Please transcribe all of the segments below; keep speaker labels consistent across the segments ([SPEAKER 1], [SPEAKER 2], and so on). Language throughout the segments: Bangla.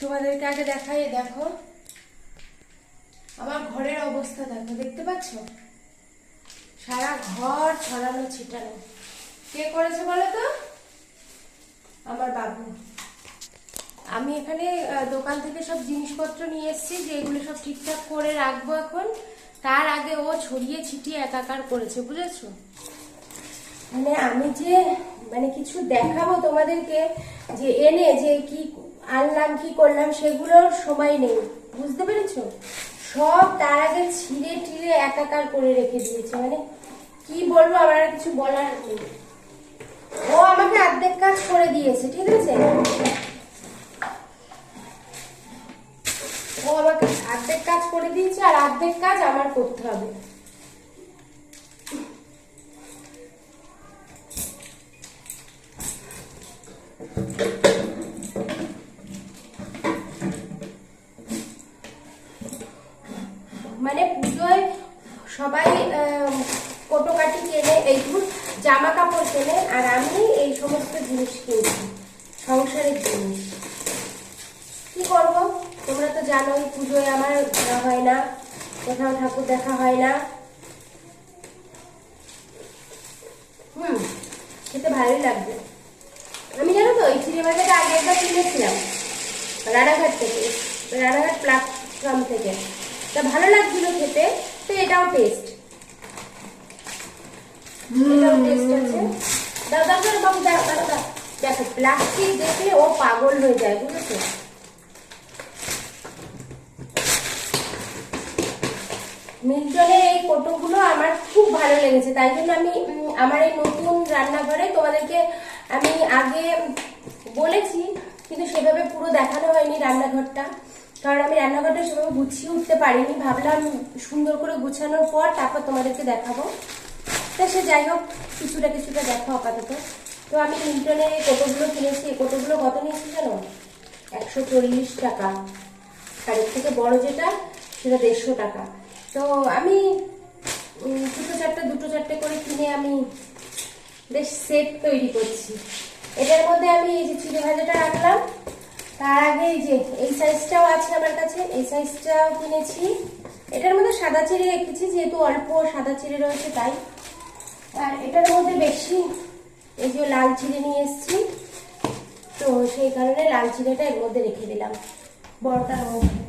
[SPEAKER 1] তোমাদেরকে আগে দেখাই, দেখো। আমার ঘরের অবস্থা দেখো, দেখতে পাচ্ছ? সারা ঘর ছড়ানো, ছিটানো। কে করেছে বলো তো? আমার বাবু। আমি এখানে দোকান থেকে সব জিনিসপত্র নিয়ে এসেছি, যে এগুলো সব ঠিকঠাক করে রাখব এখন। তার আগে ও ছড়িয়ে ছিটিয়ে একাকার করেছে, বুঝেছ? মানে আমি যে মানে কিছু দেখাবো তোমাদেরকে, যে এনে যে কি আনলাম, কি করলাম সেগুলোর সময় নেই। বুঝতে পেরেছ? সব তার আগে ছিঁড়ে টিড়ে একাকার করে রেখে দিয়েছে। মানে কি বলব, আমার কিছু বলার নেই। ও আমাকে অর্ধেক কাজ করে দিয়েছে, ঠিক আছে? ও আমাকে অর্ধেক কাজ করে দিয়েছে আর অর্ধেক কাজ আমার করতে হবে। মানে পুজোয় সবাই কোটোকাটি কেনে, এই জামা কাপড় কেনে, আর আমি এই সমস্ত জিনিস কিনছি, সংসারের জিনিস। কি করব? তোমরা তো জানোই পুজোয় আমার ঘোরা হয় না, কোথাও ঠাকুর দেখা হয় না। হুম, খেতে ভালোই লাগবে। আমি জানো তো, এই চিড়ে ভাজাটা আগে একবার কিনেছিলাম, রানাঘাট থেকে, রানাঘাট প্ল্যাটফর্ম থেকে। তা ভালো লাগছিল খেতে তো এটাও টেস্ট এটাও টেস্ট আছে। দাও দাও দাও বাবু দাও দাও দাও। দেখো প্লাস্টিক দেখে ও পাগল হয়ে যায় বুঝেছ? মিল্টনের এই কোটোগুলো আমার খুব ভালো লেগেছে। তাই জন্য আমি আমার এই নতুন রান্নাঘরে তোমাদেরকে আমি আগে বলেছি কিন্তু সেভাবে পুরো দেখানো হয়নি রান্নাঘরটা। কারণ আমি রান্নাঘরটা সেভাবে গুছিয়ে উঠতে পারিনি। ভাবলাম সুন্দর করে গুছানোর পর তারপর তোমাদেরকে দেখাবো। তা সে যাই হোক, কিছুটা কিছুটা দেখো আপাতত। তো আমি মিল্টনের এই কোটোগুলো কিনেছি কোটোগুলো কত নিয়েছি জানো? একশো চল্লিশ টাকা। আর এর থেকে বড় যেটা, সেটা দেড়শো টাকা। তো আমি দুটো চারটে দুটো চারটে করে কিনে আমি বেশ সেট তৈরি করছি। এটার মধ্যে আমি এই যে চিড়ে ভাজাটা রাখলাম তার আগে এই যে, এই সাইজটাও আছে আমার কাছে, এই সাইজটাও কিনেছি। এটার মধ্যে সাদা চিড়ে রেখেছি, যেহেতু অল্প সাদা চিড়ে রয়েছে তাই। আর এটার মধ্যে বেশি এই যে লাল চিড়ে নিয়ে এসছি, তো সেই কারণে লাল চিড়েটা এর মধ্যে রেখে দিলাম, বড়টার মধ্যে।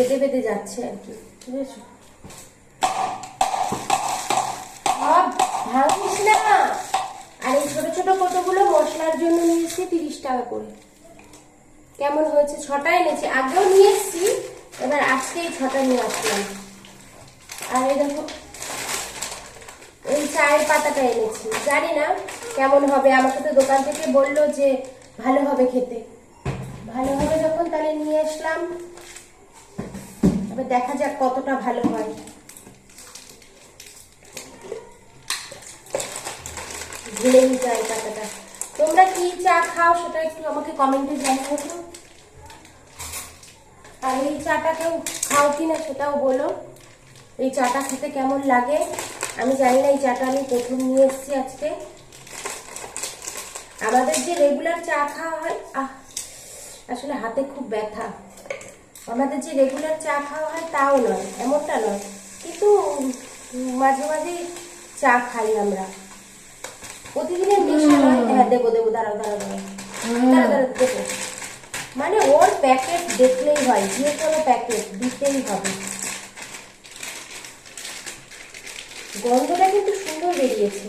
[SPEAKER 1] বেঁধে বেঁধে যাচ্ছে আর কি না। আর এই ছোট ছোট কতগুলো মশলার জন্য নিয়েছি তিরিশ টাকা করে। কেমন হয়েছে? ছটা এনেছি। আগেও নিয়ে এসেছি এবার আজকে এই ছটা নিয়ে আসলাম। আর এই দেখো, এই চায়ের পাতাটা এনেছি। জানি না কেমন হবে। আমার সাথে দোকান থেকে বলল যে ভালো হবে খেতে। ভালো হবে যখন, তাহলে নিয়ে আসলাম। এবার দেখা যাক কতটা ভালো হয়। ভুলে যায় টাকাটা। তোমরা কি চা খাও সেটা একটু আমাকে কমেন্টে জানিও তো। আর এই চাটা কেউ খাও কিনা সেটাও বলো। এই চাটা খেতে কেমন লাগে? আমি জানি না এই চাটা আমি প্রথম নিয়ে এসেছি আজকে। আমাদের যে রেগুলার চা খাওয়া হয়, আহ, আসলে হাতে খুব ব্যথা। আমাদের যে রেগুলার চা খাওয়া হয় তাও নয় এমনটা নয়। কিন্তু মাঝে মাঝে চা খাই আমরা। প্রতিদিনের নেশা নয় হ্যাঁ। দেবো দেবো দাঁড়াও দাঁড়াও দাঁড়াও। দাঁড়াও দাঁড়াও দেবো। মানে ওর প্যাকেট দেখলেই হয় যে কোনো প্যাকেট দিতেই হবে। গন্ধটা কিন্তু সুন্দর বেরিয়েছে।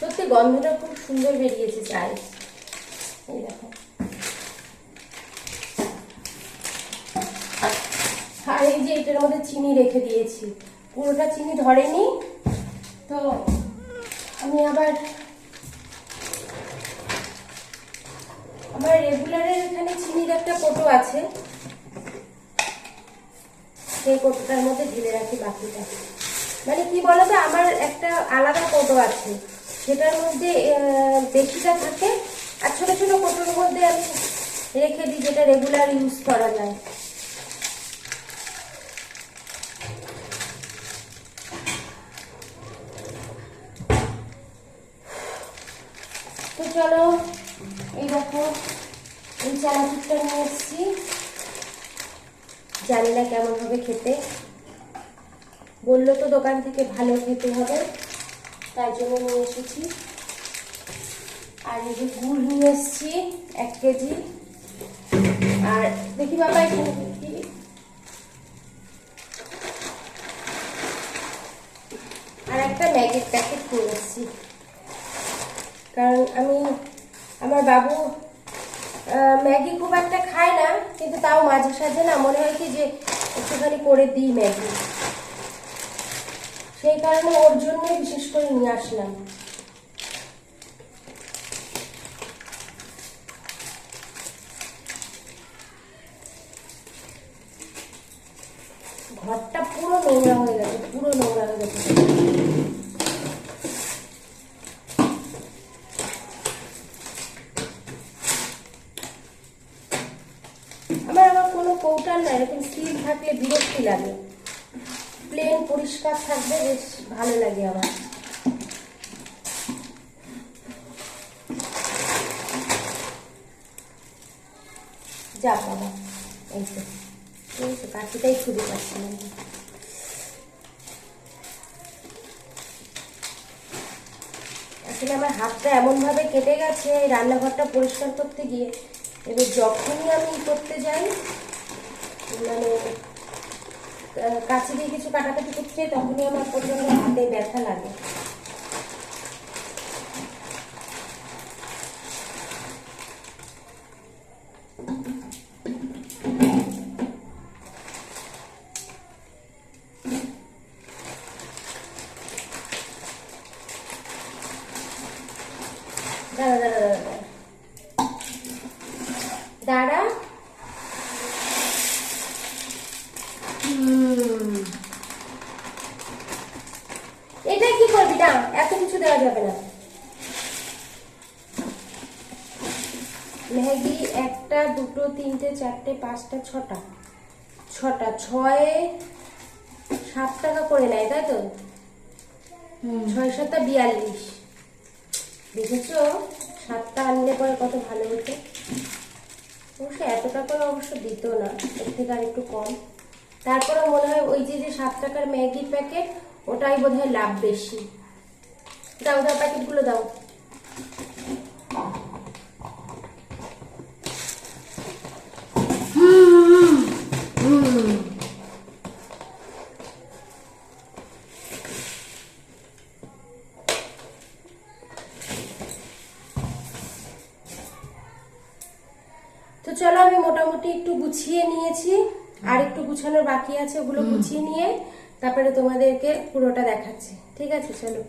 [SPEAKER 1] সত্যি গন্ধটা খুব সুন্দর বেরিয়েছে চায়ের এই দেখো। আর এই যে এটার মধ্যে চিনি রেখে দিয়েছি। পুরোটা চিনি ধরেনি, তো আমি আবার আমার রেগুলারের এখানে চিনির একটা কোটো আছে। সেই কোটোটার মধ্যে ঢেলে রাখি বাকিটা। মানে কি বলতো, আমার একটা আলাদা কোটো আছে। সেটার মধ্যে বেশিটা থাকে। আর ছোটো ছোটো কৌটোর মধ্যে আমি রেখে দিই, যেটা রেগুলার ইউজ করা যায়। তো চলো, এই দেখো, এই চানাচুরটা নিয়ে এসেছি। জানি না কেমন হবে খেতে। বলল তো দোকান থেকে ভালো খেতে হবে। তাই জন্য নিয়ে এসেছি। আর এই গুড় নিয়ে এসেছি, এক কেজি। আর দেখি বাবা, এখানে আর একটা ম্যাগির প্যাকেট নিয়ে এসেছি। কারণ আমি, আমার বাবু ম্যাগি খুব একটা খায় না, কিন্তু তাও মাঝে সাঝে না মনে হয় কি যে একটুখানি করে দিই ম্যাগি। সেই কারণে ওর জন্যই বিশেষ করে নিয়ে আসলাম। ঘরটা পুরো নোংরা হয়ে গেছে, পুরো নোংরা হয়ে গেছে। আমার আবার কোনো কৌটার না এরকম সিল থাকলে বিরক্তি লাগে। প্লেন পরিষ্কার থাকবে, বেশ ভালো লাগে আমার। যা বাবা, এই তো এই তো কাঠিটাই খুঁজে পাচ্ছিলাম। আসলে আমার হাতটা এমন ভাবে কেটে গেছে, এই রান্নাঘরটা পরিষ্কার করতে গিয়ে। এবার যখনই আমি করতে যাই মানে কাছে দিয়ে কিছু কাটাকাটি যাই তখনই আমার প্রচণ্ড হাতে ব্যথা লাগে। দাঁড়া দাঁড়া হুম। এটা কি করবি? না এত কিছু দেওয়া যাবে না। ম্যাগি একটা দুটো তিনটে চারটে পাঁচটা ছটা। ছটা ছয় সাত টাকা করে নেয় তাই তো? ছয় সাতটা বিয়াল্লিশ। দেখেছ? সাতটা আনলে পরে কত ভালো হতো। অবশ্য এত টাকা অবশ্য দিত না এর থেকে আর একটু কম। তারপরে মনে হয় ওই যে যে সাত টাকার ম্যাগির প্যাকেট ওটাই বোধ হয় লাভ বেশি। দাও দাও প্যাকেটগুলো দাও। তো চলো আমি মোটামুটি একটু গুছিয়ে নিয়েছি। আর একটু গুছানোর বাকি আছে ওগুলো গুছিয়ে নিয়ে তারপরে তোমাদেরকে পুরোটা দেখাচ্ছি। ঠিক আছে চলো।